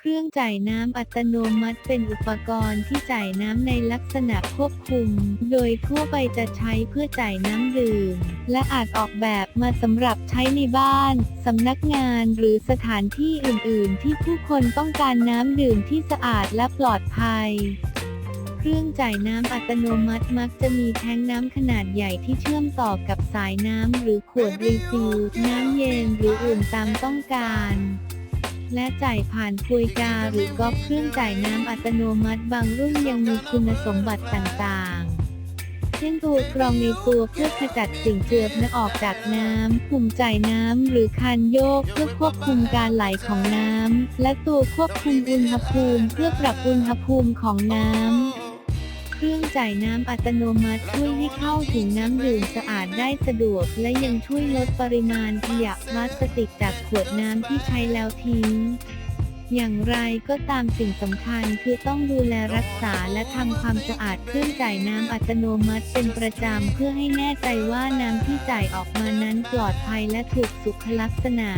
เครื่องจ่ายน้ำอัตโนมัติเป็นอุปกรณ์ที่จ่ายน้ำในลักษณะควบคุม โดยทั่วไปจะใช้เพื่อจ่ายน้ำดื่ม และอาจออกแบบมาสำหรับใช้ในบ้าน สำนักงานหรือสถานที่อื่น ๆ ที่ผู้คนต้องการน้ำดื่มที่สะอาดและปลอดภัยเครื่องจ่ายน้ำอัตโนมัติมักจะมีแท้งน้ำขนาดใหญ่ที่เชื่อมต่อกับสายน้ำหรือขวดรีฟิลน้ำเย็นหรืออุ่นตามต้องการ และจ่ายผ่านคุยกาหรือก๊อกเครื่องจ่ายน้ำอัตโนมัติบางรุ่นยังมีคุณสมบัติต่างๆเช่นตัวกรองในตัวเพื่อขจัดสิ่งเจือปนออกจากน้ำปุ่มจ่ายน้ำหรือคันโยกเพื่อควบคุมการไหลของน้ำและตัวควบคุมอุณหภูมิเพื่อปรับอุณหภูมิของน้ำ เครื่องจ่ายน้ำอัตโนมัติช่วยให้เข้าถึงน้ำดื่มสะอาดได้สะดวก และยังช่วยลดปริมาณขยะพลาสติกจากขวดน้ำที่ใช้แล้วทิ้งอย่างไรก็ตามสิ่งสำคัญคือต้องดูแลรักษาและทำความสะอาดเครื่องจ่ายน้ำอัตโนมัติเป็นประจำเพื่อให้แน่ใจว่าน้ำที่จ่ายออกมานั้นปลอดภัยและถูกสุขลักษณะ